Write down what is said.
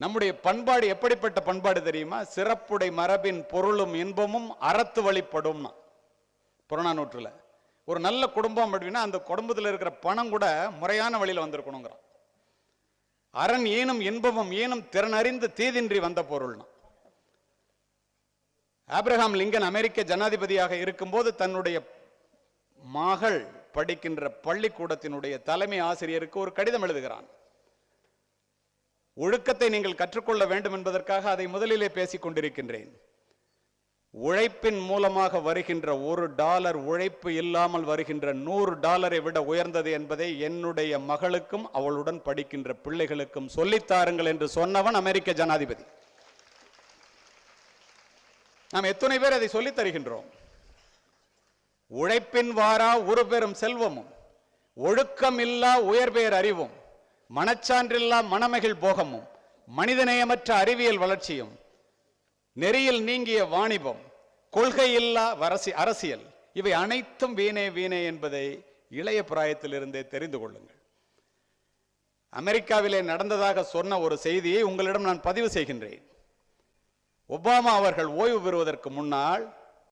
நம்முடைய பண்பாடு எப்படிப்பட்ட பண்பாடு தெரியுமா? சிறப்புடை மரபின் பொருளும் இன்பமும் அறத்து வழிப்படும்னா. புறநானூற்றில். ஒரு நல்ல குடும்பம் அப்படின்னா அந்த குடும்பத்தில் இருக்கிற பணம் கூட முறையான வழியில் வந்திருக்கணுங்கிறான். அரண் ஏனும் இன்பமும் ஏனும் திறனறிந்து தீதின்றி வந்த பொருள்னா. ஆபிரகாம் லிங்கன் அமெரிக்க ஜனாதிபதியாக இருக்கும்போது தன்னுடைய மகள் படிக்கின்ற பள்ளிக்கூடத்தினுடைய தலைமை ஆசிரியருக்கு ஒரு கடிதம் எழுதுகிறான். ஒழுக்கத்தை நீங்கள் கற்றுக்கொள்ள வேண்டும் என்பதற்காக அதை முதலிலே பேசிக் கொண்டிருக்கின்றேன். உழைப்பின் மூலமாக வருகின்ற ஒரு டாலர் உழைப்பு இல்லாமல் வருகின்ற நூறு டாலரை விட உயர்ந்தது என்பதை என்னுடைய மகளுக்கும் அவளுடன் படிக்கின்ற பிள்ளைகளுக்கும் சொல்லித்தாருங்கள் என்று சொன்னவன் அமெரிக்க ஜனாதிபதி. நாம் எத்தனை பேர் அதை சொல்லித் தருகின்றோம்? உழைப்பின் வாரா ஒரு பெரும் செல்வமும் ஒழுக்கமில்லா உயர்பெயர் அறிவும் மனச்சான்றில்லா மணமகிழ் போகமும் மனிதநேயமற்ற அறிவியல் வளர்ச்சியும் நெறியில் நீங்கிய வாணிபம் கொள்கையில்லா வரசி அரசியல் இவை அனைத்தும் வீணே வீணே என்பதை இளைய பிராயத்திலிருந்தே தெரிந்து கொள்ளுங்கள். அமெரிக்காவிலே நடந்ததாக சொன்ன ஒரு செய்தியை உங்களிடம் நான் பதிவு செய்கின்றேன். ஒபாமா அவர்கள் ஓய்வு பெறுவதற்கு முன்னால்